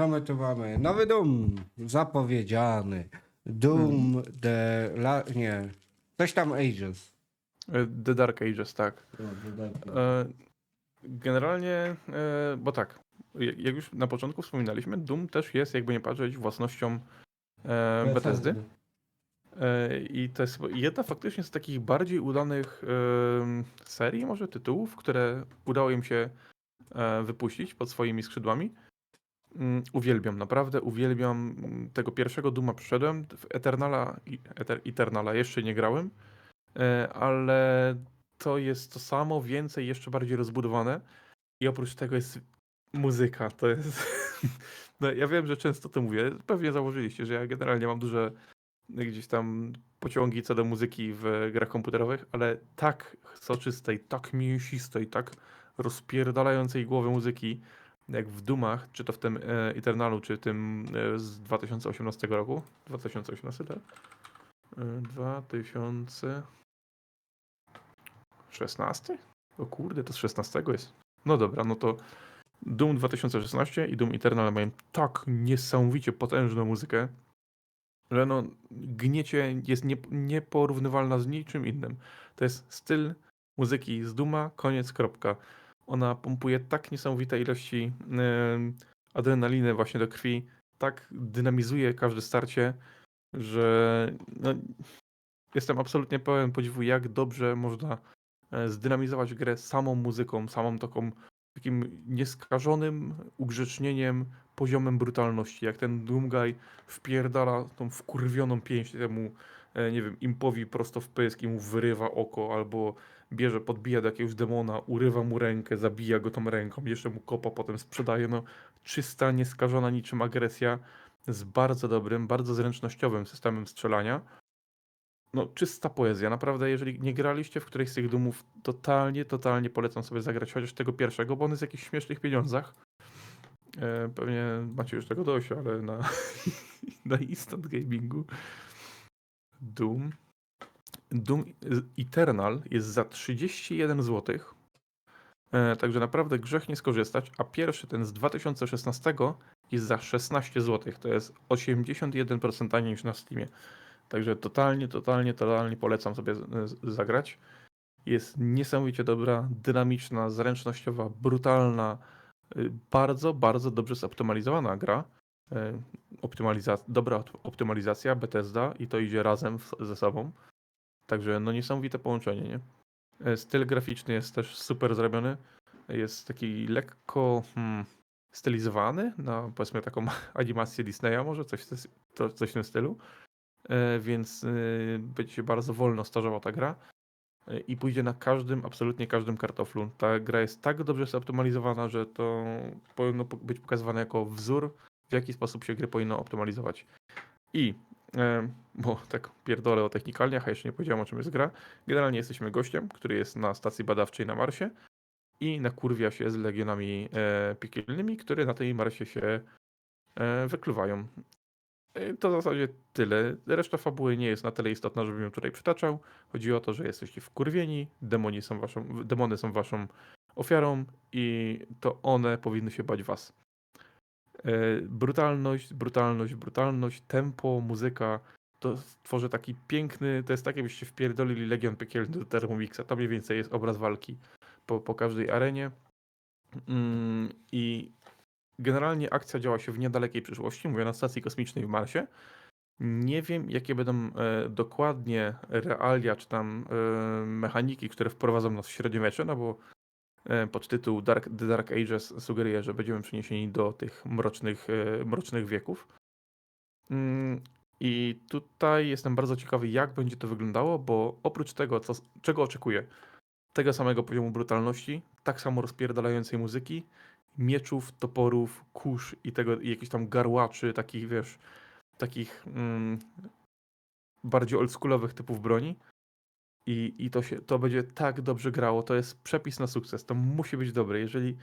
Co my tu mamy? Nowy Doom, zapowiedziany. Doom, the... La... nie. Coś tam Ages. E, The Dark Ages, tak. E, Generalnie, e, bo tak, jak już na początku wspominaliśmy, Doom też jest, jakby nie patrzeć, własnością Bethesdy. I to jest jedna faktycznie z takich bardziej udanych serii, może tytułów, które udało im się wypuścić pod swoimi skrzydłami. Mm, Uwielbiam, naprawdę uwielbiam. Tego pierwszego Duma przyszedłem. W Eternala, i- Eter, Eternala jeszcze nie grałem, e, ale to jest to samo, więcej, jeszcze bardziej rozbudowane. I oprócz tego jest muzyka. To jest. No, ja wiem, że często to mówię. Pewnie założyliście, że ja generalnie mam duże gdzieś tam pociągi co do muzyki w grach komputerowych, ale tak soczystej, tak mięsistej, tak rozpierdalającej głowę muzyki, jak w Dumach, czy to w tym e, Eternalu, czy tym e, z 2018 roku. 2018, tak? E, 2016? O kurde, to z 16 jest. No dobra, no to Doom 2016 i Doom Eternal mają tak niesamowicie potężną muzykę, że no, gniecie jest nie, nieporównywalna z niczym innym. To jest styl muzyki z Duma, koniec, kropka. Ona pompuje tak niesamowite ilości adrenaliny właśnie do krwi, tak dynamizuje każde starcie, że no, jestem absolutnie pełen podziwu, jak dobrze można e, zdynamizować grę samą muzyką, samą taką takim nieskażonym ugrzecznieniem, poziomem brutalności. Jak ten Doomguy wpierdala tą wkurwioną pięść temu, nie wiem, impowi prosto w pysk i mu wyrywa oko, albo bierze, podbija do jakiegoś demona, urywa mu rękę, zabija go tą ręką, jeszcze mu kopa potem sprzedaje. No, czysta, nieskażona niczym agresja z bardzo dobrym, bardzo zręcznościowym systemem strzelania. No, czysta poezja. Naprawdę, jeżeli nie graliście w którejś z tych dumów, totalnie, totalnie polecam sobie zagrać chociaż tego pierwszego, bo on jest w jakichś śmiesznych pieniądzach. E, pewnie macie już tego dość, ale na, na instant gamingu. Doom. Doom Eternal jest za 31 zł. E, także naprawdę grzech nie skorzystać. A pierwszy, ten z 2016, jest za 16 zł. To jest 81% taniej niż na Steamie. Także totalnie, totalnie, totalnie polecam sobie zagrać. Jest niesamowicie dobra, dynamiczna, zręcznościowa, brutalna, y, bardzo, bardzo dobrze zoptymalizowana gra. Y, Optymaliza- dobra opt- optymalizacja, Bethesda i to idzie razem w- ze sobą. Także no niesamowite połączenie, nie? E, Styl graficzny jest też super zrobiony. Jest taki lekko hmm, stylizowany na powiedzmy taką animację Disneya może, coś, to, coś w tym stylu. E, Więc będzie się bardzo wolno starzała ta gra e, i pójdzie na każdym, absolutnie każdym kartoflu. Ta gra jest tak dobrze zoptymalizowana, że to powinno po- być pokazywane jako wzór, w jaki sposób się gry powinno optymalizować. I, e, bo tak pierdolę o technikalniach, a jeszcze nie powiedziałem o czym jest gra. Generalnie jesteśmy gościem, który jest na stacji badawczej na Marsie i nakurwia się z legionami e, piekielnymi, które na tej Marsie się e, wykluwają. To w zasadzie tyle. Reszta fabuły nie jest na tyle istotna, żebym ją tutaj przytaczał. Chodzi o to, że jesteście wkurwieni, demoni są waszą, demony są waszą ofiarą i to one powinny się bać was. E, Brutalność, brutalność, brutalność, tempo, muzyka to tworzy taki piękny, to jest tak jakbyście wpierdolili Legion Piekielny do Thermomixa. Tam mniej więcej jest obraz walki po, po każdej arenie. Mm, I generalnie akcja działa się w niedalekiej przyszłości, mówię na stacji kosmicznej w Marsie. Nie wiem, jakie będą e, dokładnie realia, czy tam e, mechaniki, które wprowadzą nas w średniowiecze, no bo e, podtytuł Dark, The Dark Ages sugeruje, że będziemy przeniesieni do tych mrocznych, e, mrocznych wieków. Mm, I tutaj jestem bardzo ciekawy, jak będzie to wyglądało, bo oprócz tego, co, czego oczekuję, tego samego poziomu brutalności, tak samo rozpierdalającej muzyki, mieczów, toporów, kurz i tego, i jakichś tam garłaczy, takich, wiesz, takich mm, bardziej oldschoolowych typów broni. I, i to, się, to będzie tak dobrze grało. To jest przepis na sukces. To musi być dobre. Jeżeli,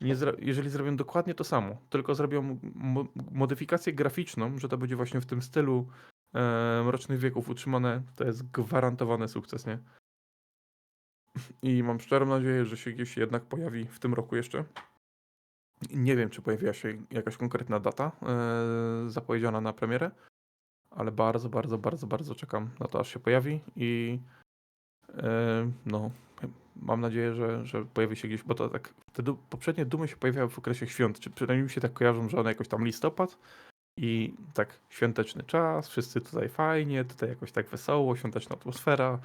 nie zro, jeżeli zrobią dokładnie to samo, tylko zrobią mo, modyfikację graficzną, że to będzie właśnie w tym stylu e, Mrocznych Wieków utrzymane, to jest gwarantowany sukces, nie? I mam szczerą nadzieję, że się gdzieś jednak pojawi w tym roku jeszcze. Nie wiem, czy pojawiła się jakaś konkretna data e, zapowiedziana na premierę, ale bardzo, bardzo, bardzo, bardzo czekam na to, aż się pojawi i no, mam nadzieję, że, że pojawi się gdzieś, bo to tak, te du- poprzednie dumy się pojawiały w okresie świąt, czy przynajmniej mi się tak kojarzą, że one jakoś tam listopad i tak świąteczny czas, wszyscy tutaj fajnie, tutaj jakoś tak wesoło, świąteczna atmosfera,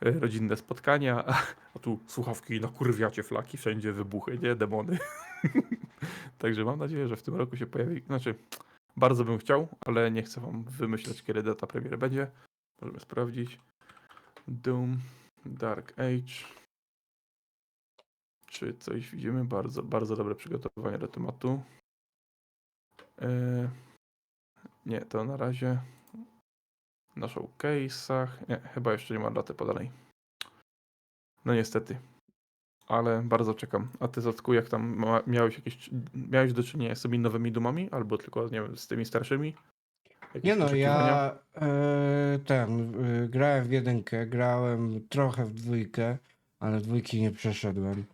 e, rodzinne spotkania, a, tu słuchawki na kurwiacie flaki, wszędzie wybuchy, nie, demony. Także mam nadzieję, że w tym roku się pojawi, znaczy bardzo bym chciał, ale nie chcę wam wymyślać, kiedy data premiery będzie. Możemy sprawdzić. Doom, Dark Age. Czy coś widzimy? Bardzo, bardzo dobre przygotowanie do tematu. E, nie, to na razie na showcase'ach. Nie, chyba jeszcze nie ma daty podanej. No niestety. Ale bardzo czekam. A ty, Zatku, jak tam miałeś jakieś, miałeś do czynienia z tymi nowymi dumami? Albo tylko, nie wiem, z tymi starszymi? Jakieś Nie no, oczekiwania? ja e, ten, e, grałem w jedynkę, grałem trochę w dwójkę, ale dwójki nie przeszedłem.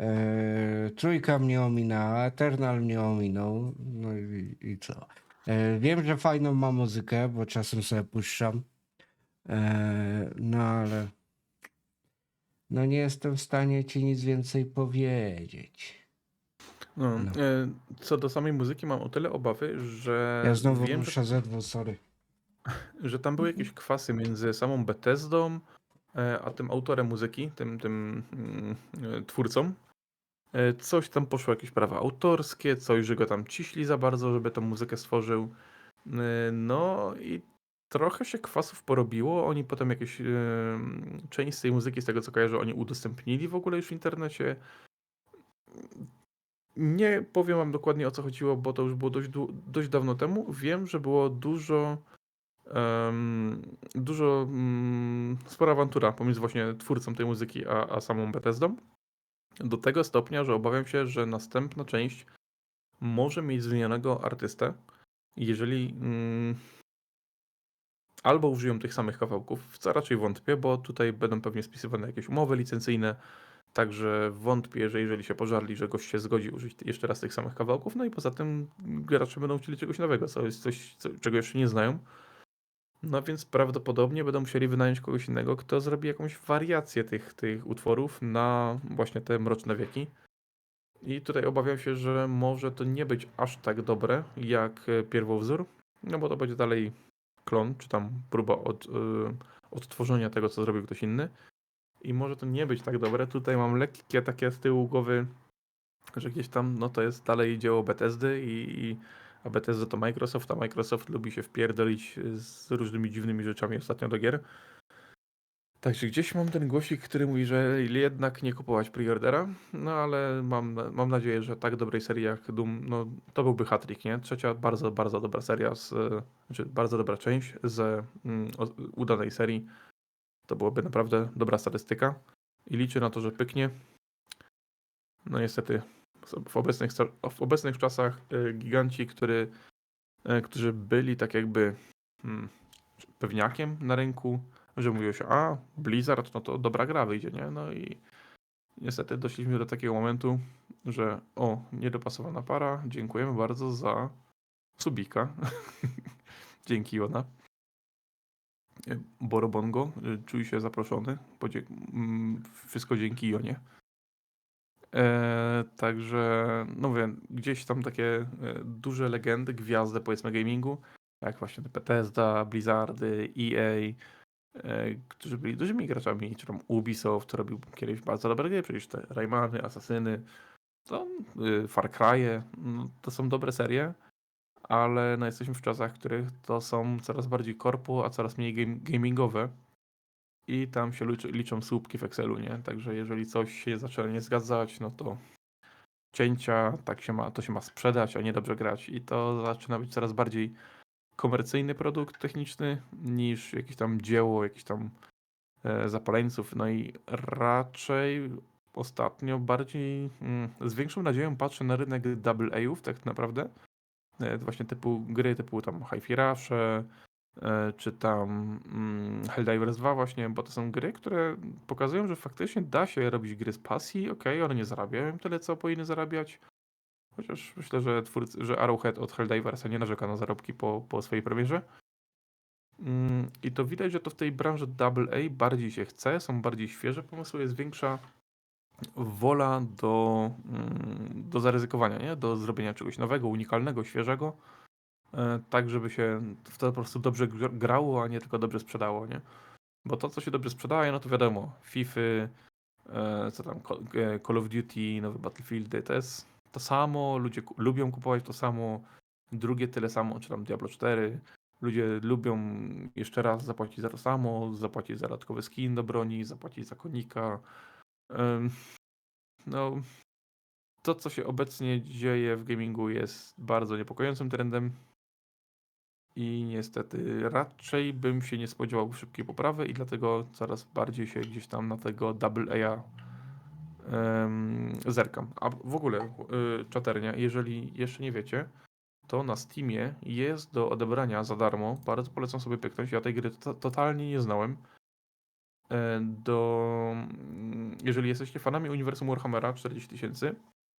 E, trójka mnie ominęła, Eternal mnie ominął, no i, i co. E, wiem, że fajną ma muzykę, bo czasem sobie puszczam, e, no ale no nie jestem w stanie ci nic więcej powiedzieć. No, No. e, Co do samej muzyki mam o tyle obawy, że Ja znowu wiem, że, muszę zedwu, sorry. że tam były jakieś kwasy między samą Bethesdą, e, a tym autorem muzyki, tym, tym mm, e, twórcą. E, Coś tam poszło, jakieś prawa autorskie, coś, że go tam ciśli za bardzo, żeby tą muzykę stworzył. E, No i trochę się kwasów porobiło. Oni potem jakieś e, część z tej muzyki, z tego co kojarzę, oni udostępnili w ogóle już w internecie. Nie powiem wam dokładnie o co chodziło, bo to już było dość, dość dawno temu. Wiem, że było dużo, em, dużo mm, spora awantura pomiędzy właśnie twórcą tej muzyki a, a samą Bethesdą. Do tego stopnia, że obawiam się, że następna część może mieć zmienionego artystę, jeżeli mm, albo użyją tych samych kawałków, w co raczej wątpię, bo tutaj będą pewnie spisywane jakieś umowy licencyjne, Także wątpię, że jeżeli się pożarli, że gość się zgodzi użyć jeszcze raz tych samych kawałków. No i poza tym gracze będą chcieli czegoś nowego, co jest coś, co, czego jeszcze nie znają. No więc prawdopodobnie będą musieli wynająć kogoś innego, kto zrobi jakąś wariację tych, tych utworów na właśnie te mroczne wieki. I tutaj obawiam się, że może to nie być aż tak dobre jak e, pierwowzór, no bo to będzie dalej klon, czy tam próba od, y, odtworzenia tego, co zrobił ktoś inny. I może to nie być tak dobre. Tutaj mam lekkie takie z tyłu głowy, że gdzieś tam, no to jest dalej dzieło Bethesdy i, i a Bethesda to Microsoft, a Microsoft lubi się wpierdolić z różnymi dziwnymi rzeczami ostatnio do gier. Także gdzieś mam ten głosik, który mówi, że jednak nie kupować preordera, no ale mam, mam nadzieję, że tak dobrej serii jak Doom, no to byłby hat nie? Trzecia bardzo, bardzo dobra seria, z, znaczy bardzo dobra część z mm, udanej serii. To byłoby naprawdę dobra statystyka i liczę na to, że pyknie. No niestety w obecnych, w obecnych czasach y, giganci, który, y, którzy byli tak jakby hmm, pewniakiem na rynku, że mówiło się, a Blizzard, no to dobra gra wyjdzie, nie? No i niestety doszliśmy do takiego momentu, że o, niedopasowana para, dziękujemy bardzo za subika. Dzięki Jona. Borobongo, y, czuj się zaproszony. Mm, wszystko dzięki Jonie. E, także, no wiem, gdzieś tam takie e, duże legendy, gwiazdy powiedzmy gamingu, jak właśnie Bethesda, Blizzardy, EA, e, którzy byli dużymi graczami, czy tam Ubisoft robił kiedyś bardzo dobre gry, przecież te Raymany, Asasyny, to y, Far Cry'e, no, to są dobre serie, ale no, jesteśmy w czasach, w których to są coraz bardziej korpo, a coraz mniej game, gamingowe. I tam się liczy, liczą słupki w Excelu, nie? Także jeżeli coś się zaczyna nie zgadzać, no to cięcia, tak się ma, to się ma sprzedać, a nie dobrze grać. I to zaczyna być coraz bardziej komercyjny produkt techniczny niż jakieś tam dzieło, jakichś tam e, zapaleńców. No i raczej ostatnio bardziej mm, z większą nadzieją patrzę na rynek AA-ów tak naprawdę. E, Właśnie typu gry typu tam Hi-Fi e, czy tam mm, Helldivers 2 właśnie, bo to są gry, które pokazują, że faktycznie da się robić gry z pasji, okej, one nie zarabiają tyle, co powinny zarabiać, Chociaż myślę, że twórcy, że Arrowhead od Helldiversa nie narzeka na zarobki po, po swojej premierze. Mm, I to widać, że to w tej branży AA bardziej się chce, są bardziej świeże pomysły, jest większa wola do, mm, do zaryzykowania, nie? do zrobienia czegoś nowego, unikalnego, świeżego, e, tak żeby się w to po prostu dobrze gr- grało, a nie tylko dobrze sprzedało. Nie? Bo to, co się dobrze sprzedaje, no to wiadomo, FIFA, e, co tam, Call e, Call of Duty, nowe Battlefieldy, to jest to samo, ludzie lubią kupować to samo, drugie tyle samo, czy tam Diablo 4, ludzie lubią jeszcze raz zapłacić za to samo, zapłacić za dodatkowy skin do broni, zapłacić za konika. No, to co się obecnie dzieje w gamingu jest bardzo niepokojącym trendem i niestety raczej bym się nie spodziewał szybkiej poprawy i dlatego coraz bardziej się gdzieś tam na tego double A em, zerkam. A w ogóle, y, czaternia, jeżeli jeszcze nie wiecie, to na Steamie jest do odebrania za darmo. Bardzo polecam sobie pyknąć. Ja tej gry to, totalnie nie znałem. E, Do, mm, jeżeli jesteście fanami uniwersum Warhammera 40 tysięcy,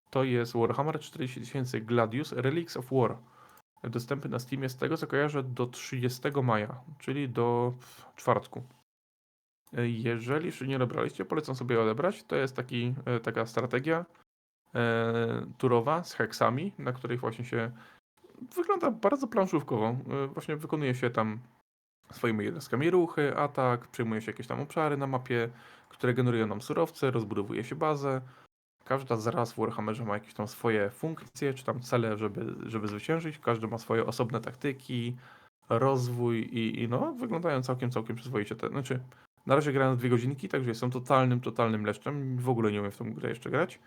to jest Warhammer 40 tysięcy Gladius Relics of War. Dostępny na Steamie z tego co kojarzę do 30 maja, czyli do czwartku. E, Jeżeli jeszcze nie odebraliście, polecam sobie odebrać. To jest taki, e, taka strategia e, turowa z heksami, na której właśnie się wygląda bardzo planszówkowo. E, Właśnie wykonuje się tam swoimi jednostkami ruchy, atak, przyjmuje się jakieś tam obszary na mapie, które generują nam surowce, rozbudowuje się bazę. Każda z ras w Warhammerze ma jakieś tam swoje funkcje, czy tam cele, żeby, żeby zwyciężyć. Każdy ma swoje osobne taktyki, rozwój i, i no, wyglądają całkiem, całkiem przyzwoicie. Znaczy, na razie grałem dwie godzinki, także jestem totalnym, totalnym leszczem. W ogóle nie umiem w tą grę jeszcze grać.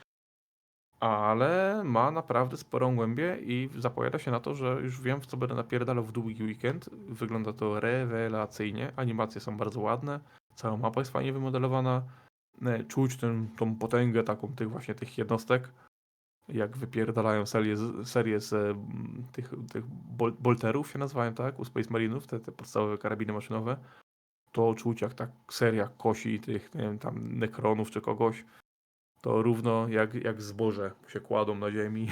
Ale ma naprawdę sporą głębię i zapowiada się na to, że już wiem, w co będę napierdalał w długi weekend. Wygląda to rewelacyjnie. Animacje są bardzo ładne. Cała mapa jest fajnie wymodelowana. E, Czuć tę, tą potęgę taką tych właśnie tych jednostek. Jak wypierdalają serię z, serię z mm, tych, tych bol, bolterów się nazywają, tak? U Space Marinów, te, te podstawowe karabiny maszynowe. To czuć jak ta seria kosi tych, nie wiem, tam nekronów czy kogoś to równo jak, jak zboże się kładą na ziemi.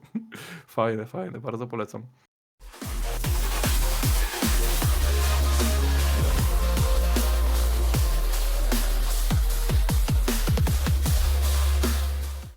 fajne, fajne, bardzo polecam.